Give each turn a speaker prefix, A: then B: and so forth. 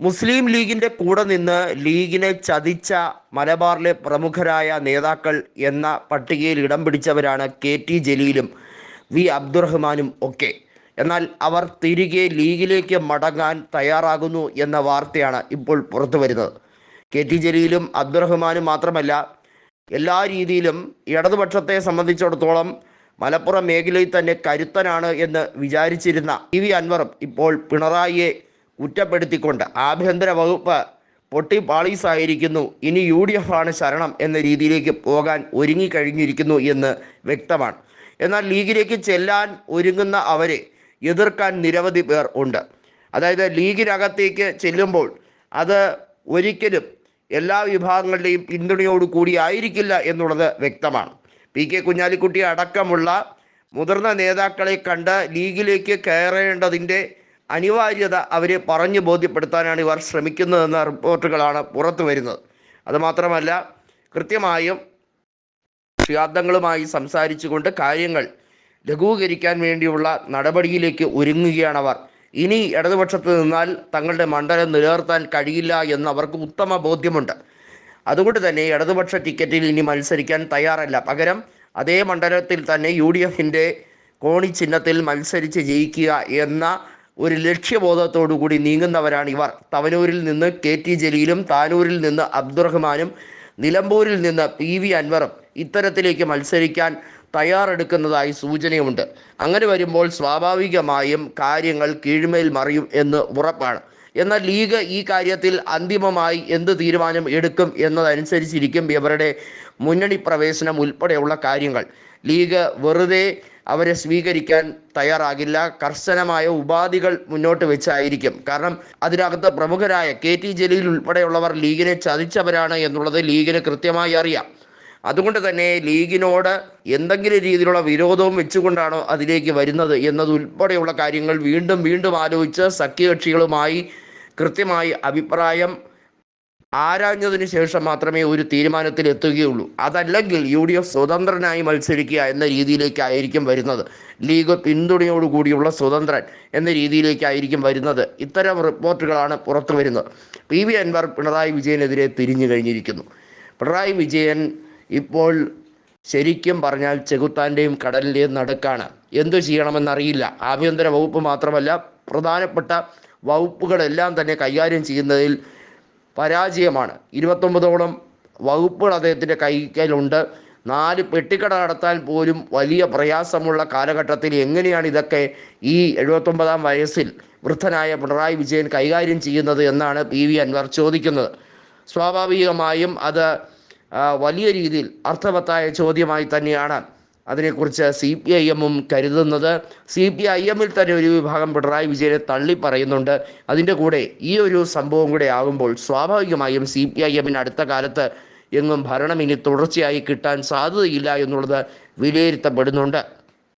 A: മുസ്ലിം ലീഗിന്റെ കൂടെ നിന്ന് ലീഗിനെ ചതിച്ച മലബാറിലെ പ്രമുഖരായ നേതാക്കൾ എന്ന പട്ടികയിൽ ഇടം പിടിച്ചവരാണ് കെ ടി ജലീലും വി അബ്ദുറഹ്മാനും ഒക്കെ. എന്നാൽ അവർ തിരികെ ലീഗിലേക്ക് മടങ്ങാൻ തയ്യാറാകുന്നു എന്ന വാർത്തയാണ് ഇപ്പോൾ പുറത്തു വരുന്നത്. കെ ടി ജലീലും അബ്ദുറഹ്മാനും മാത്രമല്ല എല്ലാ രീതിയിലും ഇടതുപക്ഷത്തെ സംബന്ധിച്ചിടത്തോളം മലപ്പുറം മേഖലയിൽ തന്നെ കരുത്തനാണ് എന്ന് വിചാരിച്ചിരുന്ന ഇ വി അൻവറും ഇപ്പോൾ പിണറായിയെ കുറ്റപ്പെടുത്തിക്കൊണ്ട് ആഭ്യന്തര വകുപ്പ് പൊട്ടി പാളീസായിരിക്കുന്നു ഇനി യു ഡി എഫ് ആണ് ശരണം എന്ന രീതിയിലേക്ക് പോകാൻ ഒരുങ്ങിക്കഴിഞ്ഞിരിക്കുന്നു എന്ന് വ്യക്തമാണ്. എന്നാൽ ലീഗിലേക്ക് ചെല്ലാൻ ഒരുങ്ങുന്ന അവരെ എതിർക്കാൻ നിരവധി പേർ ഉണ്ട്. അതായത് ലീഗിനകത്തേക്ക് ചെല്ലുമ്പോൾ അത് ഒരിക്കലും എല്ലാ വിഭാഗങ്ങളുടെയും പിന്തുണയോടു കൂടി ആയിരിക്കില്ല എന്നുള്ളത് വ്യക്തമാണ്. പി കെ കുഞ്ഞാലിക്കുട്ടി അടക്കമുള്ള മുതിർന്ന നേതാക്കളെ കണ്ട് ലീഗിലേക്ക് കയറേണ്ടതിന്റെ അനിവാര്യത അവരെ പറഞ്ഞു ബോധ്യപ്പെടുത്താനാണ് ഇവർ ശ്രമിക്കുന്നതെന്ന റിപ്പോർട്ടുകളാണ് പുറത്തു വരുന്നത്. അതുമാത്രമല്ല കൃത്യമായും ഷിയാബ്ദങ്ങളുമായി സംസാരിച്ചുകൊണ്ട് കാര്യങ്ങൾ ലഘൂകരിക്കാൻ വേണ്ടിയുള്ള നടപടിയിലേക്ക് ഒരുങ്ങുകയാണ് അവർ. ഇനി ഇടതുപക്ഷത്ത് നിന്നാൽ തങ്ങളുടെ മണ്ഡലം നിലനിർത്താൻ കഴിയില്ല എന്ന് അവർക്ക് ഉത്തമ ബോധ്യമുണ്ട്. അതുകൊണ്ട് തന്നെ ഇടതുപക്ഷ ടിക്കറ്റിൽ ഇനി മത്സരിക്കാൻ തയ്യാറല്ല. പകരം അതേ മണ്ഡലത്തിൽ തന്നെ യു ഡി എഫിന്റെ കോണി ചിഹ്നത്തിൽ മത്സരിച്ച് ജയിക്കുക എന്ന ഒരു ലക്ഷ്യബോധത്തോടു കൂടി നീങ്ങുന്നവരാണ് ഇവർ. തവനൂരിൽ നിന്ന് കെ ടി ജലീലും താനൂരിൽ നിന്ന് അബ്ദുറഹ്മാനും നിലമ്പൂരിൽ നിന്ന് പി വി അൻവറും ഇത്തരത്തിലേക്ക് മത്സരിക്കാൻ തയ്യാറെടുക്കുന്നതായി സൂചനയുണ്ട് അങ്ങനെ വരുമ്പോൾ സ്വാഭാവികമായും കാര്യങ്ങൾ കീഴ്മേൽ മറിയും എന്ന് ഉറപ്പാണ്. എന്നാൽ ലീഗ് ഈ കാര്യത്തിൽ അന്തിമമായി എന്ത് തീരുമാനം എടുക്കും എന്നതനുസരിച്ചിരിക്കും ഇവരുടെ മുന്നണി പ്രവേശനം ഉൾപ്പെടെയുള്ള കാര്യങ്ങൾ. ലീഗ് വെറുതെ അവരെ സ്വീകരിക്കാൻ തയ്യാറാകില്ല. കർശനമായ ഉപാധികൾ മുന്നോട്ട് വെച്ചായിരിക്കും. കാരണം അതിനകത്ത് പ്രമുഖരായ കെ ടി ജലീൽ ഉൾപ്പെടെയുള്ളവർ ലീഗിനെ ചതിച്ചവരാണ് എന്നുള്ളത് ലീഗിന് കൃത്യമായി അറിയാം. അതുകൊണ്ട് തന്നെ ലീഗിനോട് എന്തെങ്കിലും രീതിയിലുള്ള വിരോധവും വെച്ചുകൊണ്ടാണോ അതിലേക്ക് വരുന്നത് എന്നതുൾപ്പെടെയുള്ള കാര്യങ്ങൾ വീണ്ടും വീണ്ടും ആലോചിച്ച് സഖ്യകക്ഷികളുമായി കൃത്യമായി അഭിപ്രായം ആരാഞ്ഞതിനു ശേഷം മാത്രമേ ഒരു തീരുമാനത്തിൽ എത്തുകയുള്ളൂ അതല്ലെങ്കിൽ യു ഡി എഫ് സ്വതന്ത്രനായി മത്സരിക്കുക എന്ന രീതിയിലേക്കായിരിക്കും വരുന്നത്. ലീഗ് പിന്തുണയോടുകൂടിയുള്ള സ്വതന്ത്രൻ എന്ന രീതിയിലേക്കായിരിക്കും വരുന്നത്. ഇത്തരം റിപ്പോർട്ടുകളാണ് പുറത്തു വരുന്നത്. പി. വി. അൻവർ പിണറായി വിജയനെതിരെ തിരിഞ്ഞു കഴിഞ്ഞിരിക്കുന്നു. പിണറായി വിജയൻ ഇപ്പോൾ ശരിക്കും പറഞ്ഞാൽ ചെകുത്താന്റെയും കടലിന്റെയും നടുക്കാണ്. എന്തു ചെയ്യണമെന്നറിയില്ല. ആഭ്യന്തര വകുപ്പ് മാത്രമല്ല പ്രധാനപ്പെട്ട വകുപ്പുകളെല്ലാം തന്നെ കൈകാര്യം ചെയ്യുന്നതിൽ പരാജയമാണ്. ഇരുപത്തൊമ്പതോളം വകുപ്പുകൾ അദ്ദേഹത്തിന്റെ കൈക്കലുണ്ട് നാല് പെട്ടിക്കട നടത്താൻ പോലും വലിയ പ്രയാസമുള്ള കാലഘട്ടത്തിൽ എങ്ങനെയാണ് ഇതൊക്കെ ഈ എഴുപത്തൊമ്പതാം വയസ്സിൽ വൃദ്ധനായ പിണറായി വിജയൻ കൈകാര്യം ചെയ്യുന്നത് എന്നാണ് പി വി അൻവർ ചോദിക്കുന്നത്. സ്വാഭാവികമായും അത് വലിയ രീതിയിൽ അർത്ഥവത്തായ ചോദ്യമായി തന്നെയാണ് അതിനെക്കുറിച്ച് സി പി ഐ എമ്മും കരുതുന്നത് സി പി ഐ എമ്മിൽ തന്നെ ഒരു വിഭാഗം പിണറായി വിജയനെ തള്ളി പറയുന്നുണ്ട്. അതിന്റെ കൂടെ ഈ ഒരു സംഭവം കൂടെ ആകുമ്പോൾ സ്വാഭാവികമായും സി പി ഐ എമ്മിന് അടുത്ത കാലത്ത് എങ്ങും ഭരണം ഇനി തുടർച്ചയായി കിട്ടാൻ സാധ്യതയില്ല എന്നുള്ളത് വിലയിരുത്തപ്പെടുന്നുണ്ട്.